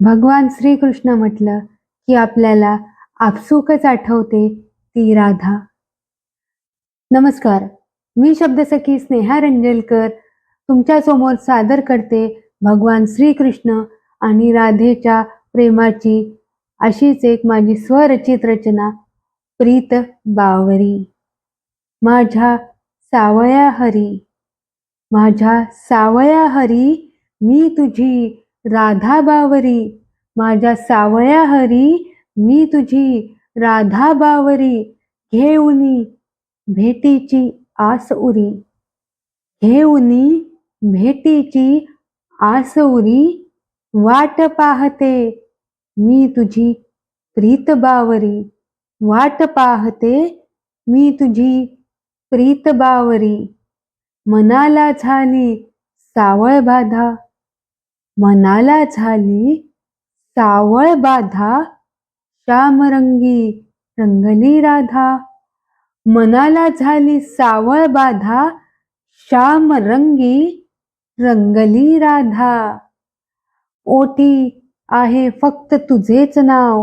भगवान श्रीकृष्ण म्हटलं की आपल्याला आपसुकच आठवते ती राधा. नमस्कार मी शब्दसखी स्नेहा रंजलकर. तुमच्यासमोर सादर करते भगवान श्रीकृष्ण आणि राधेच्या प्रेमाची अशीच एक माझी स्वरचित रचना प्रीत बावरी. माझ्या सावया हरी माझ्या सावया हरी मी तुझी राधा बावरी माझ्या सावया हरी मी तुझी राधा बावरी घेऊनी भेटीची आस उरी. घेऊनी भेटीची आस उरी वाट पाहते मी तुझी प्रीत बावरी. वाट पाहते मी तुझी प्रीत बावरी. मनाला झाली सावळ बाधा. मनाला झाली सावळ बाधा. श्यामरंगी रंगली राधा. मनाला झाली सावळ बाधा. श्यामरंगी रंगली राधा. ओटी आहे फक्त तुझेच नाव.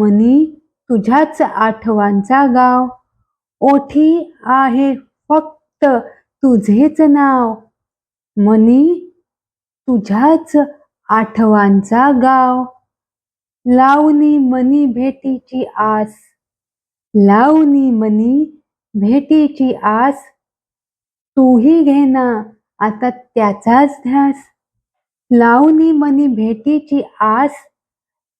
मनी तुझ्याच आठवांचा गाव. ओठी आहे फक्त तुझेच नाव. मनी तुझ्याच आठवांचा गाव. लावणी मनी भेटीची आस. लावणी मनी भेटीची आस. तूही घेना आता त्याचाच ध्यास. लावणी मनी भेटीची आस.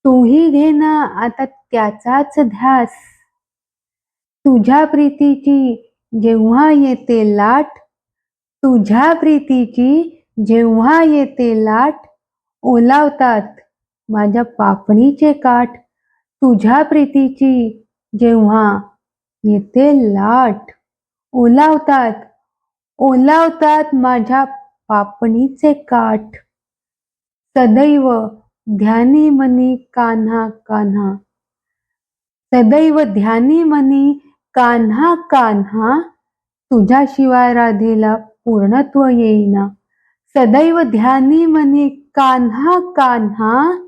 तूही घेना आता त्याचाच ध्यास. तुझ्या प्रीतीची जेव्हा येते लाट तुझ्या प्रीतीची जेव्हा येते लाट ओलावतात माझ्या पापणीचे काठ. तुझ्या प्रीतीची जेव्हा येते लाट ओलावतात ओलावतात माझ्या पापणीचे काठ. सदैव ध्यानी मनी कान्हा कान्हा. सदैव ध्यानी मनी कान्हा कान्हा. तुझ्याशिवाय राधेला पूर्णत्व येईना. सदैव ध्यानी मनी कान्हा कान्हा.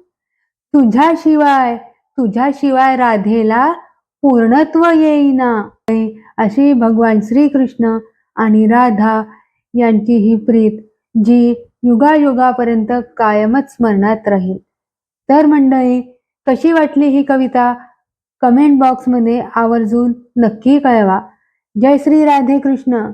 तुझ्याशिवाय तुझ्याशिवाय राधेला पूर्णत्व येईना. अशी भगवान श्रीकृष्ण आणि राधा यांची ही प्रीत जी युगायुगापर्यंत कायमच स्मरणात राहील. तर मंडळी कशी वाटली ही कविता? कमेंट बॉक्समध्ये आवर्जून नक्की कळवा. जय श्री राधे कृष्ण